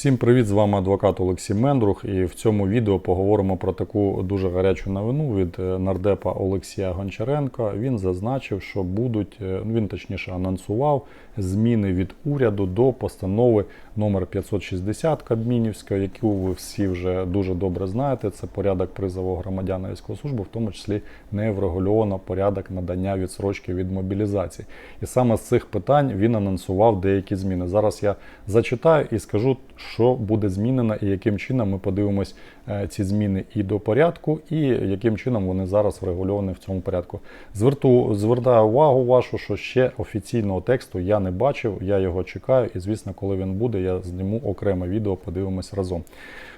Всім привіт! З вами адвокат Олексій Мендрух. І в цьому відео поговоримо про таку дуже гарячу новину від е, нардепа Олексія Гончаренка. Він зазначив, що будуть, е, ну, він точніше анонсував зміни від уряду до постанови номер 560 Кабмінівської, яку ви всі вже дуже добре знаєте. Це порядок призову громадян на військову службу, в тому числі не врегульовано порядок надання відсрочки від мобілізації. І саме з цих питань він анонсував деякі зміни. Зараз я зачитаю і скажу, що буде змінено і яким чином ми подивимось е, ці зміни і до порядку, і яким чином вони зараз врегульовані в цьому порядку. Зверту, звертаю увагу вашу, що ще офіційного тексту я не бачив, я його чекаю, і звісно, коли він буде, я зніму окреме відео, подивимось разом.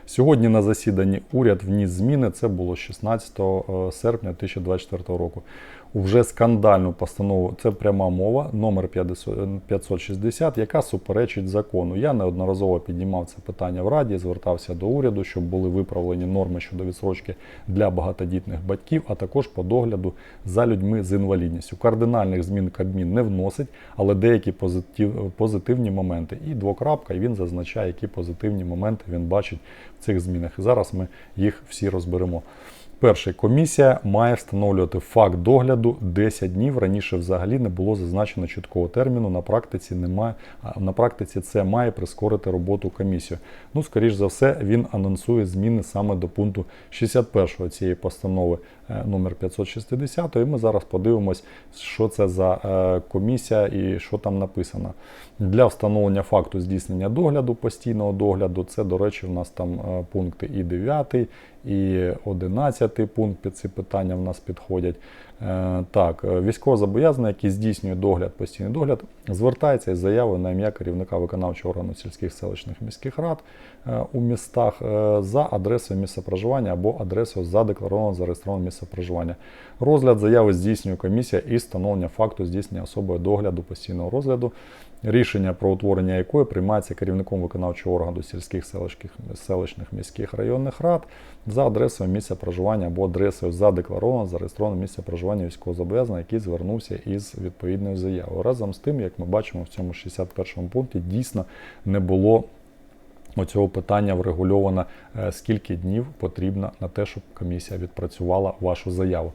Сьогодні на засіданні уряд вніс зміни. Це було 16 е, серпня 2024 року. Вже скандальну постанову, це пряма мова, номер 560, яка суперечить закону. Я неодноразово піднімав це питання в Раді, звертався до уряду, щоб були виправлені норми щодо відсрочки для багатодітних батьків, а також по догляду за людьми з інвалідністю. Кардинальних змін Кабмін не вносить, але деякі позитив, позитивні моменти. І двокрапка, і він зазначає, які позитивні моменти він бачить в цих змінах. І зараз ми їх всі розберемо. Перше, комісія має встановлювати факт догляду 10 днів. Раніше взагалі не було зазначено чіткого терміну. На практиці немає на практиці це має прискорити роботу комісії. Ну, скоріш за все, він анонсує зміни саме до пункту 61 цієї постанови е, номер 560. І ми зараз подивимось, що це за е, комісія і що там написано. Для встановлення факту здійснення догляду, постійного догляду, це, до речі, в нас там е, пункти і 9, і 11 пункт під ці питання в нас підходять. Е, так, військовозобов'язаний, який здійснює догляд, постійний догляд, звертається із заявою на ім'я керівника виконавчого органу сільських селищних міських рад е, у містах е, за адресою місця проживання або адресою задекларованого зареєстрованого місця проживання. Розгляд заяви здійснює комісія із встановлення факту здійснення особою догляду постійного розгляду, рішення про утворення якої приймається керівником виконавчого органу сільських селищних, міських районних рад за адресою місця проживання або адресою задекларованого зареєстрованого місця проживання військовозобов'язаного, який звернувся із відповідною заявою. Разом з тим, як ми бачимо в цьому 61 пункті, дійсно не було. Оцього питання врегульовано, е, скільки днів потрібно на те, щоб комісія відпрацювала вашу заяву.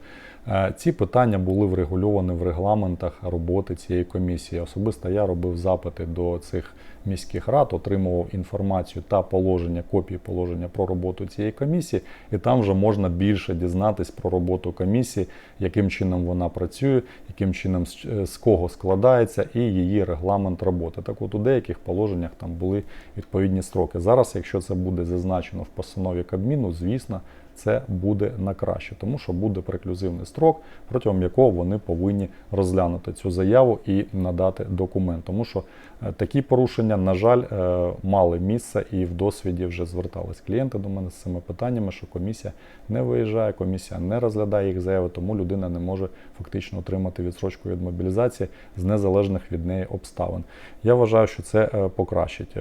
Е, ці питання були врегульовані в регламентах роботи цієї комісії. Особисто я робив запити до цих міських рад, отримував інформацію та положення, копії положення про роботу цієї комісії, і там вже можна більше дізнатись про роботу комісії, яким чином вона працює, яким чином з кого складається, і її регламент роботи. Так от у деяких положеннях там були відповідні строки. Зараз, якщо це буде зазначено в постанові Кабміну, звісно це буде на краще, тому що буде преклюзивний строк, протягом якого вони повинні розглянути цю заяву і надати документ. Тому що е, такі порушення, на жаль, е, мали місце і в досвіді вже звертались клієнти до мене з цими питаннями, що комісія не виїжджає, комісія не розглядає їх заяви, тому людина не може фактично отримати відсрочку від мобілізації з незалежних від неї обставин. Я вважаю, що це е, покращить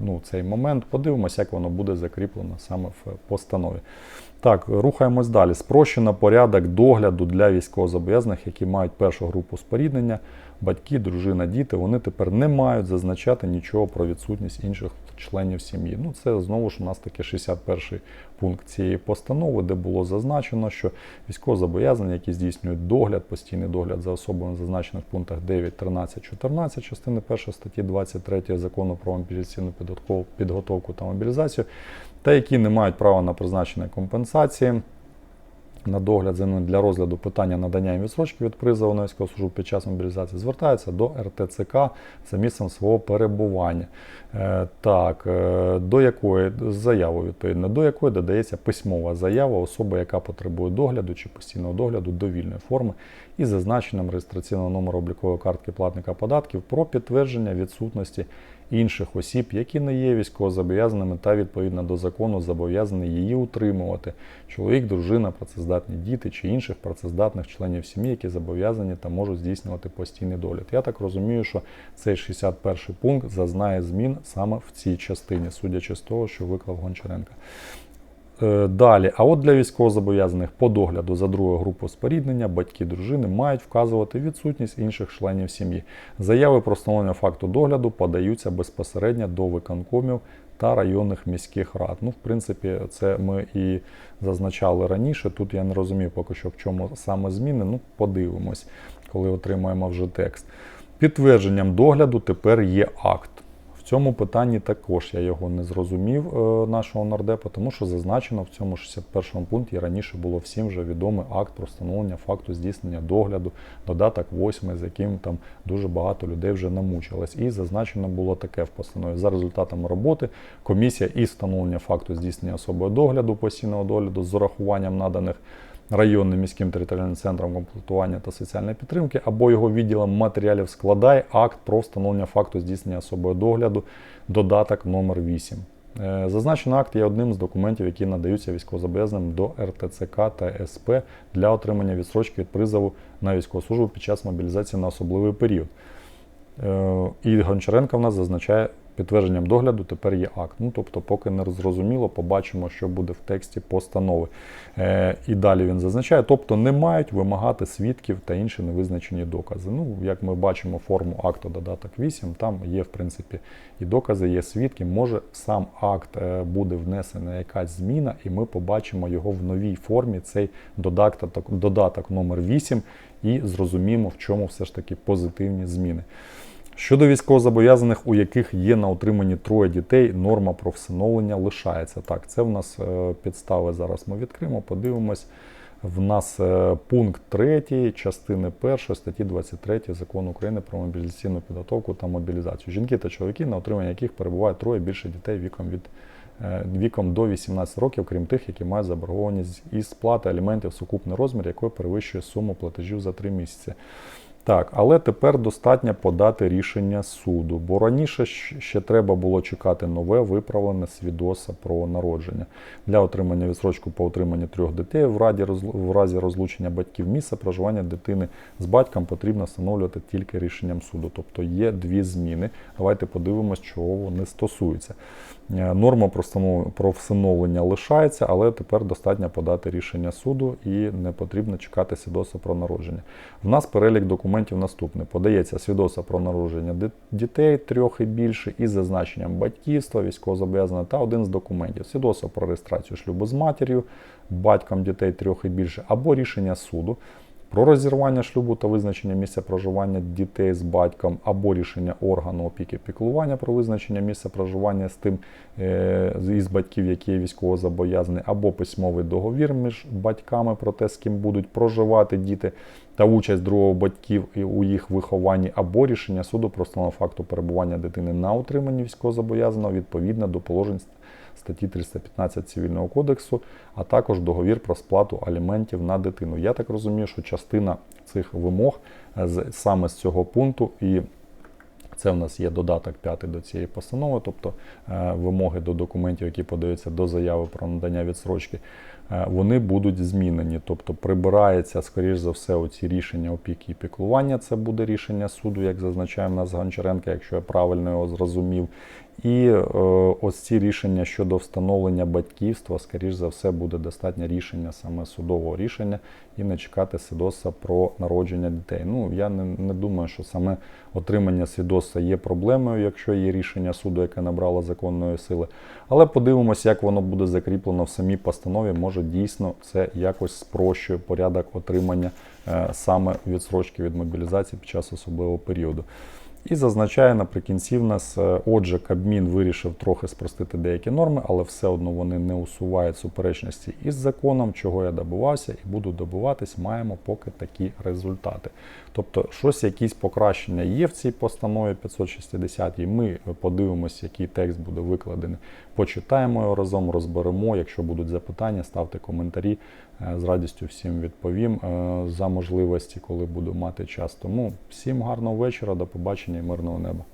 ну, цей момент. Подивимося, як воно буде закріплено саме в постанові. Так, рухаємось далі. Спрощено порядок догляду для військовозобов'язаних, які мають першу групу споріднення, батьки, дружина, діти. Вони тепер не мають зазначати нічого про відсутність інших членів сім'ї. Ну, це знову ж у нас таке 61 пункт цієї постанови, де було зазначено, що військовозобов'язані, які здійснюють догляд, постійний догляд за особами, зазначених в пунктах 9, 13, 14 частини 1 статті 23 закону про мобілізаційну підготовку та мобілізацію та які не мають права на призначення компенсації. На догляд за ним для розгляду питання надання їм відсрочки від призову на військову службу під час мобілізації звертаються до РТЦК за місцем свого перебування. Е, так, е, до якої заяву відповідно, до якої додається письмова заява особи, яка потребує догляду чи постійного догляду довільної форми із зазначенням реєстраційного номеру облікової картки платника податків про підтвердження відсутності інших осіб, які не є військовозобов'язаними та відповідно до закону зобов'язані її утримувати. Чоловік, дружина, працездатні діти чи інших працездатних членів сім'ї, які зобов'язані та можуть здійснювати постійний догляд. Я так розумію, що цей 61 пункт зазнає змін саме в цій частині, судячи з того, що виклав Гончаренка. Е, далі, а от для військовозобов'язаних по догляду за другу групу споріднення батьки дружини мають вказувати відсутність інших членів сім'ї. Заяви про встановлення факту догляду подаються безпосередньо до виконкомів та районних міських рад. Ну, в принципі, це ми і зазначали раніше. Тут я не розумію поки що в чому саме зміни. Ну, подивимось, коли отримаємо вже текст. Підтвердженням догляду тепер є акт. Цьому питанні також я його не зрозумів е, нашого нардепа, тому що зазначено в цьому 61 пункті раніше було всім вже відомий акт про встановлення факту здійснення догляду, додаток 8, з яким там дуже багато людей вже намучилось. І зазначено було таке в постанові. За результатами роботи комісія із встановлення факту здійснення особою догляду, постійного догляду з урахуванням наданих районним міським територіальним центром комплектування та соціальної підтримки або його відділом матеріалів складає акт про встановлення факту здійснення особою догляду, додаток номер 8. Е, Зазначений акт є одним з документів, які надаються військовозобов'язаним до РТЦК та СП для отримання відсрочки від призову на військову службу під час мобілізації на особливий період. Е, І Гончаренко в нас зазначає підтвердженням догляду тепер є акт. Ну тобто, поки не зрозуміло, побачимо, що буде в тексті постанови. Е, І далі він зазначає, тобто не мають вимагати свідків та інші невизначені докази. Ну, як ми бачимо, форму акту додаток 8, там є в принципі і докази, є свідки. Може сам акт е, буде внесена якась зміна, і ми побачимо його в новій формі. Цей додаток, додаток номер 8 і зрозуміємо, в чому все ж таки позитивні зміни. Щодо військовозобов'язаних, у яких є на утриманні троє дітей, норма про всиновлення лишається. Так, це в нас е, підстави. Зараз ми відкриємо, подивимось. В нас е, пункт 3 частини 1 статті 23 закону України про мобілізаційну підготовку та мобілізацію. Жінки та чоловіки, на утриманні яких перебуває троє більше дітей віком від е, віком до 18 років, крім тих, які мають заборгованість із сплати аліментів сукупний розмір, якої перевищує суму платежів за 3 місяці. Так, але тепер достатньо подати рішення суду, бо раніше ще треба було чекати нове виправлене свідоцтво про народження для отримання відсрочку по отриманні трьох дітей в разі, в разі розлучення батьків місце проживання дитини з батьком потрібно встановлювати тільки рішенням суду. Тобто є дві зміни. Давайте подивимось, чого вони стосуються. Е, Норма про встанов- про всиновлення лишається, але тепер достатньо подати рішення суду і не потрібно чекати свідоцтва про народження. В нас перелік документів наступний: подається свідоцтво про народження дітей трьох і більше із зазначенням батьківства, військовозобов'язаного та один з документів: свідоцтво про реєстрацію шлюбу з матір'ю, батьком дітей трьох і більше, або рішення суду. Про розірвання шлюбу та визначення місця проживання дітей з батьком або рішення органу опіки піклування про визначення місця проживання з тим е, із батьків, які є військовозобов'язані, або письмовий договір між батьками про те, з ким будуть проживати діти та участь другого батьків у їх вихованні, або рішення суду про встановлення факту перебування дитини на утриманні військовозобов'язаного відповідно до положень статті 315 Цивільного кодексу, а також договір про сплату аліментів на дитину. Я так розумію, що частина цих вимог е, саме з цього пункту і це в нас є додаток 5 до цієї постанови, тобто е, вимоги до документів, які подаються до заяви про надання відсрочки, е, вони будуть змінені. Тобто прибирається, скоріш за все, оці рішення опіки і піклування. Це буде рішення суду, як зазначає в нас Гончаренко, якщо я правильно його зрозумів. І е, ось ці рішення щодо встановлення батьківства, скоріш за все, буде достатньо рішення саме судового рішення і не чекати свідоцтва про народження дітей. Ну я не, не думаю, що саме отримання свідоцтва є проблемою, якщо є рішення суду, яке набрало законної сили. Але подивимося, як воно буде закріплено в самій постанові. Може дійсно це якось спрощує порядок отримання е, саме відсрочки від мобілізації під час особливого періоду. І зазначає наприкінці в нас, е, отже, Кабмін вирішив трохи спростити деякі норми, але все одно вони не усувають суперечності із законом, чого я добивався і буду добиватись, маємо поки такі результати. Тобто, щось, якісь покращення є в цій постанові 560, і ми подивимося, який текст буде викладений. Почитаємо його разом, розберемо. Якщо будуть запитання, ставте коментарі. Е, З радістю всім відповім е, за можливості, коли буду мати час. Тому всім гарного вечора, до побачення і мирного неба.